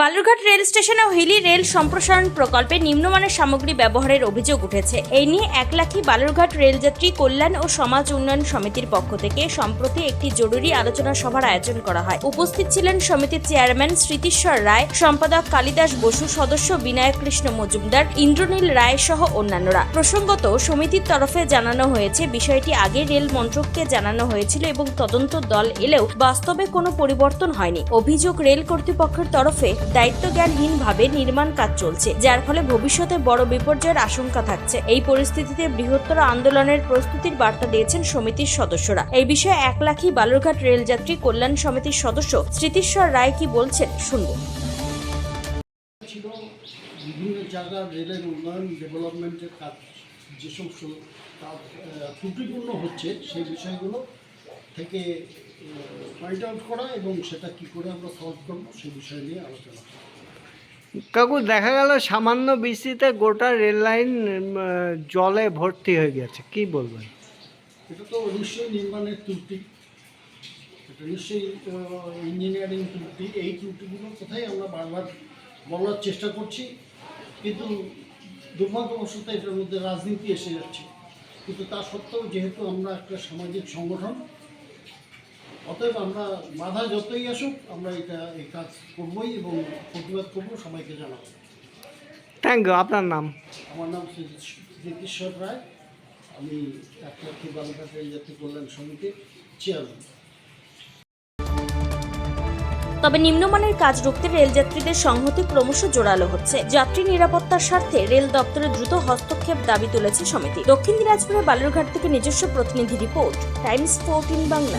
Balurghat rail স্টেশনে Hili rail সম্প্রসারণ প্রকল্পে নিম্নমানের সামগ্রী ব্যবহারের অভিযোগ উঠেছে। এই নিয়ে একলাখি বালুরঘাট রেলযাত্রী কল্যাণ ও সমাজ উন্নয়ন সমিতির পক্ষ থেকে সম্প্রতি একটি জরুরি আলোচনা সভার আয়োজন করা হয়। উপস্থিত ছিলেন সমিতির চেয়ারম্যান স্মৃতিশ্বর রায়, সম্পাদক কালিদাস বসু, সদস্য বিনায়ক কৃষ্ণ মজুমদার, ইন্দ্রনীল রায় সহ অন্যান্যরা। প্রসঙ্গত, সমিতির তরফে জানানো হয়েছে, বিষয়টি আগে রেল মন্ত্রককে জানানো হয়েছিল এবং তদন্ত দল এলেও বাস্তবে কোনো পরিবর্তন হয়নি। অভিযোগ রেল কর্তৃপক্ষের তরফে দায়িত্বজ্ঞানহীনভাবে নির্মাণ কাজ চলছে, যার ফলে ভবিষ্যতে বড় বিপর্যয়ের আশঙ্কা থাকছে। এই পরিস্থিতিতে বৃহত্তর আন্দোলনের প্রস্তুতির বার্তা দিয়েছেন সমিতির সদস্যরা। এই বিষয়ে এক লাখি বালুরঘাট রেলযাত্রী কল্যাণ সমিতির সদস্য স্মৃতিশ্বর রায় কি বলছেন, শুনব। বিভিন্ন জায়গার রেলের উন্নয়ন ডেভেলপমেন্টের কাজ যে সমস্ত ত্রুটিপূর্ণ হচ্ছে, সেই বিষয়গুলো থেকে পয়েন্ট আউট করা এবং সেটা কি করে আমরা সলভ করব সেই বিষয় নিয়ে আলোচনা। কাকু দেখা গেল সামান্য বৃষ্টিতে গোটা রেল লাইন জলে ভর্তি হয়ে গেছে। কি বলবেন? এটা তো নিশ্চয়ই নির্মাণের ত্রুটি। এটা নিশ্চয়ই ইঞ্জিনিয়ারিং ত্রুটি। এই ত্রুটিগুলো কোথায় আমরা বারবার বলার চেষ্টা করছি। কিন্তু দুর্ভাগ্যবশত এটার মধ্যে রাজনীতি এসে যাচ্ছে। কিন্তু তা সত্ত্বেও যেহেতু আমরা একটা সামাজিক সংগঠন অতএব আমরা বাধা যতই আসুক আমরা এটা এই কাজ করবই এবং প্রতিবাদ করব সবাইকে জানাব। থ্যাংক ইউ আপনার নাম? আমার নাম শ্রী রায়। আমি এক লক্ষ্মী বালুঘাট রেলযাত্রী কল্যাণ সমিতির চেয়ারম্যান তবে নিম্নমানের কাজ রুখতে রেলযাত্রীদের সংহতি ক্রমশ জোরালো হচ্ছে। যাত্রী নিরাপত্তার স্বার্থে রেল দপ্তরের দ্রুত হস্তক্ষেপ দাবি তুলেছে সমিতি। দক্ষিণ দিনাজপুরের বালুরঘাট থেকে নিজস্ব প্রতিনিধি রিপোর্ট টাইমস ফোরটিন বাংলা।